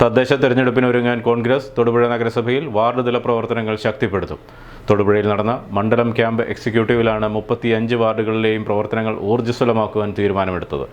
തദ്ദേശ തെരഞ്ഞെടുപ്പിനൊരുങ്ങാൻ കോൺഗ്രസ് തൊടുപുഴ നഗരസഭയിൽ വാർഡ് തല പ്രവർത്തനങ്ങൾ ശക്തിപ്പെടുത്തും. തൊടുപുഴയിൽ നടന്ന മണ്ഡലം ക്യാമ്പ് എക്സിക്യൂട്ടീവിലാണ് മുപ്പത്തിയഞ്ച് വാർഡുകളിലെയും പ്രവർത്തനങ്ങൾ ഊർജസ്വലമാക്കുവാൻ തീരുമാനമെടുത്തത്.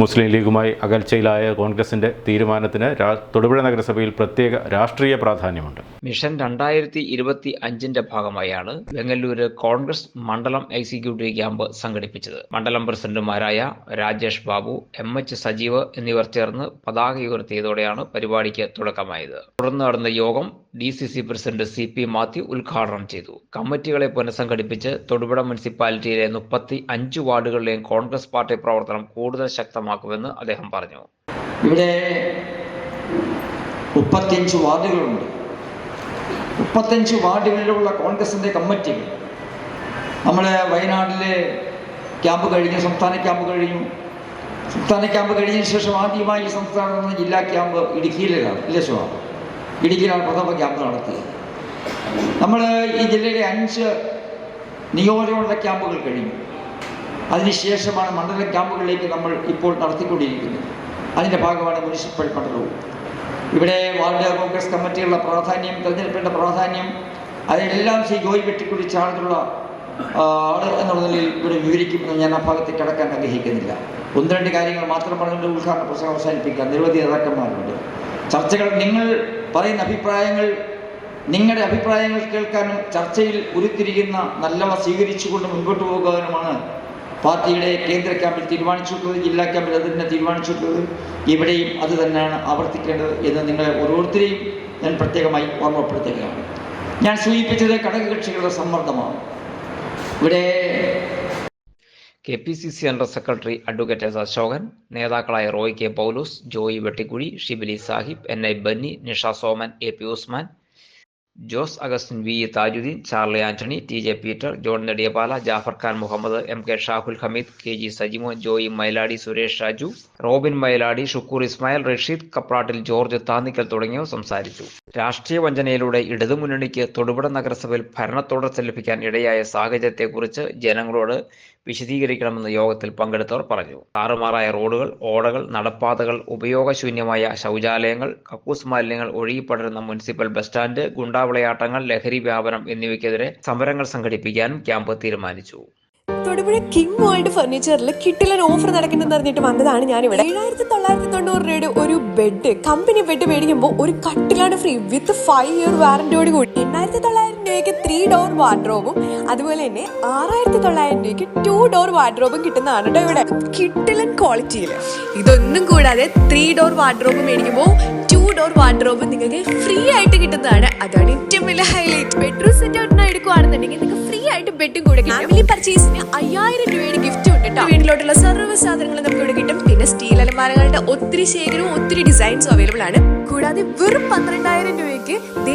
മുസ്ലിം ലീഗുമായി അകൽച്ചയിലായ കോൺഗ്രസിന്റെ തീരുമാനത്തിന് തൊടുപുഴ നഗരസഭയിൽ പ്രത്യേക രാഷ്ട്രീയ പ്രാധാന്യമുണ്ട്. മിഷൻ രണ്ടായിരത്തി ഇരുപത്തി അഞ്ചിന്റെ ഭാഗമായാണ് ബംഗലൂരു കോൺഗ്രസ് മണ്ഡലം എക്സിക്യൂട്ടീവ് ക്യാമ്പ് സംഘടിപ്പിച്ചത്. മണ്ഡലം പ്രസിഡന്റുമാരായ രാജേഷ് ബാബു എം എച്ച് സജീവ് എന്നിവർ ചേർന്ന് പതാക ഉയർത്തിയതോടെയാണ് പരിപാടിക്ക് തുടക്കമായത്. തുടർന്ന് നടന്ന യോഗം D C C president C P Mathew ഉദ്ഘാടനം ചെയ്തു. കമ്മിറ്റികളെ പുനഃസംഘടിപ്പിച്ച് തൊടുപുഴ മുനിസിപ്പാലിറ്റിയിലെ മുപ്പത്തി അഞ്ച് വാർഡുകളിലെയും കോൺഗ്രസ് പാർട്ടി പ്രവർത്തനം കൂടുതൽ ശക്തമാക്കുമെന്ന് അദ്ദേഹം പറഞ്ഞു. ഇവിടെ മുപ്പത്തിയഞ്ച് വാർഡുകളുണ്ട്. മുപ്പത്തഞ്ച് വാർഡുകളിലുള്ള കോൺഗ്രസിന്റെ കമ്മിറ്റികൾ. നമ്മളെ വയനാട്ടിലെ ക്യാമ്പ് കഴിഞ്ഞു സംസ്ഥാന ക്യാമ്പ് കഴിഞ്ഞു. സംസ്ഥാന ക്യാമ്പ് കഴിഞ്ഞതിന് ശേഷം ആദ്യമായി സംസ്ഥാനത്ത് നിന്ന് ജില്ലാ ക്യാമ്പ് ഇടുക്കിയിലാണ് ഇല്ലേ ശിവ. ഇടുക്കിയിലാണ് പ്രഥമ ക്യാമ്പ് നടത്തിയത്. നമ്മൾ ഈ ജില്ലയിലെ അഞ്ച് നിയോജകമണ്ഡല ക്യാമ്പുകൾ കഴിഞ്ഞു. അതിനുശേഷമാണ് മണ്ഡല ക്യാമ്പുകളിലേക്ക് നമ്മൾ ഇപ്പോൾ നടത്തിക്കൊണ്ടിരിക്കുന്നത്. അതിന്റെ ഭാഗമാണ് മുനിസിപ്പൽ മണ്ഡലവും ഇവിടെ വാർഡ് കോൺഗ്രസ് കമ്മിറ്റികളുടെ പ്രാധാന്യം തെരഞ്ഞെടുപ്പിന്റെ പ്രാധാന്യം അതിനെല്ലാം ശ്രീ ജോയി വെട്ടിക്കുടി ചാർജുള്ള ആൾ എന്നുള്ള നിലയിൽ ഇവിടെ വിവരിക്കുമെന്ന് ഞാൻ ആ ഭാഗത്തേക്ക് കടക്കാൻ ആഗ്രഹിക്കുന്നില്ല. ഒന്ന് രണ്ട് കാര്യങ്ങൾ മാത്രം പറഞ്ഞുകൊണ്ട് ഉദ്ഘാടന പ്രസംഗം അവസാനിപ്പിക്കാം. നിരവധി നേതാക്കന്മാരുണ്ട്. ചർച്ചകൾ നിങ്ങൾ പറയുന്ന അഭിപ്രായങ്ങൾ നിങ്ങളുടെ അഭിപ്രായങ്ങൾ കേൾക്കാനും ചർച്ചയിൽ ഉരുത്തിരിയുന്ന നല്ലവ സ്വീകരിച്ചുകൊണ്ട് മുൻപോട്ട് പോകാനുമാണ് പാർട്ടിയുടെ കേന്ദ്ര ക്യാമ്പിൽ തീരുമാനിച്ചിട്ടുള്ളത് ജില്ലാ ക്യാമ്പിൽ അത് തന്നെ തീരുമാനിച്ചിട്ടുള്ളത്. ഇവിടെയും അത് തന്നെയാണ് ആവർത്തിക്കേണ്ടത് എന്ന് നിങ്ങളെ ഓരോരുത്തരെയും ഞാൻ പ്രത്യേകമായി ഓർമ്മപ്പെടുത്തുകയാണ്. ഞാൻ സൂചിപ്പിച്ചത് ഘടകകക്ഷികളുടെ സമ്മർദ്ദമാണ്. ഇവിടെ K P C C general secretary advocate S Ashokan നേതാക്കളായ Roy K Paulose Joy Vettikuzhy Shibili Sahib N I Benny Nisha Soman A P Usman Jose Augustine V. Thajudeen Charlie Antony T. J. Peter John Nediyapala Jafar Khan Muhammad M. K. Shahul Hameed K. G. Sajimon Joy Mailadi Suresh Raju Robin Mailadi Shukkur Ismail Rasheed Kaprattil George Thannickal തുടങ്ങിയവർ സംസാരിച്ചു. രാഷ്ട്രീയ വഞ്ചനയിലൂടെ ഇടതുമുന്നണിക്ക് തൊടുപുഴ നഗരസഭയിൽ ഭരണത്തുടർച്ച ലഭിക്കാൻ ഇടയായ സാഹചര്യത്തെക്കുറിച്ച് ജനങ്ങളോട് വിശദീകരിക്കണമെന്ന് യോഗത്തിൽ പങ്കെടുത്തവർ പറഞ്ഞു. താറുമാറായ റോഡുകൾ ഓടകൾ നടപ്പാതകൾ ഉപയോഗശൂന്യമായ ശൗചാലയങ്ങൾ കക്കൂസ് മാലിന്യങ്ങൾ ഒഴുകിപ്പടരുന്ന മുനിസിപ്പൽ ബസ് സ്റ്റാൻഡ് ഗുണ്ടാവിളയാട്ടങ്ങൾ ലഹരി വ്യാപനം എന്നിവയ്ക്കെതിരെ സമരങ്ങൾ സംഘടിപ്പിക്കാനും ക്യാമ്പ് തീരുമാനിച്ചു. തൊടുപുഴ കിങ് വേൾഡ് ഫർണിച്ചറിൽ കിട്ടിലൻ ഓഫർ നടക്കുന്നെന്ന് അറിഞ്ഞിട്ട് വന്നതാണ് ഞാൻ ഇവിടെ ഏഴായിരത്തി തൊള്ളായിരത്തി തൊണ്ണൂറ് രൂപയുടെ ഒരു ബെഡ് കമ്പനി ബെഡ് മേടിക്കുമ്പോൾ ഒരു കട്ടിലാണ് ഫ്രീ വിത്ത് ഫൈവ് ഇയർ വാറന്റിയോട് കൂടി. എണ്ണായിരത്തി തൊള്ളായിരം രൂപയ്ക്ക് ത്രീ ഡോർ വാർഡ്രോബും അതുപോലെ തന്നെ ആറായിരത്തി തൊള്ളായിരം രൂപയ്ക്ക് ടു ഡോർ വാർഡ്രോബും കിട്ടുന്നതാണ് കേട്ടോ ഇവിടെ. കിട്ടിലൻ ക്വാളിറ്റിയിൽ ഇതൊന്നും കൂടാതെ ത്രീ ഡോർ വാർഡ്രോബ് മേടിക്കുമ്പോൾ ഡോർ വാർഡ്രോബ് നിങ്ങൾക്ക് ഫ്രീ ആയിട്ട് കിട്ടുന്നതാണ്. അതാണ് ഏറ്റവും വലിയ ഹൈലൈറ്റ് ബെഡ്റൂം സെറ്റ് ഔട്ടിനായി എടുക്കുവാണെന്നുണ്ടെങ്കിൽ നിങ്ങൾക്ക് ഫ്രീ ആയിട്ട് ബെഡും കൂടെ ഫാമിലി പർച്ചേസിന് അയ്യായിരം രൂപയുടെ ഗിഫ്റ്റ് ഉണ്ട് കേട്ടോ വീട്ടിലോട്ടുള്ള സർവ സാധനങ്ങൾ നമുക്ക് ഇവിടെ കിട്ടും. പിന്നെ സ്റ്റീൽ അലമാരകളുടെ ഒത്തിരി ശേഖരവും ഒത്തിരി ഡിസൈൻസും അവൈലബിൾ ആണ്. കൂടാതെ വെറും പന്ത്രണ്ടായിരം രൂപയ്ക്ക് ദേ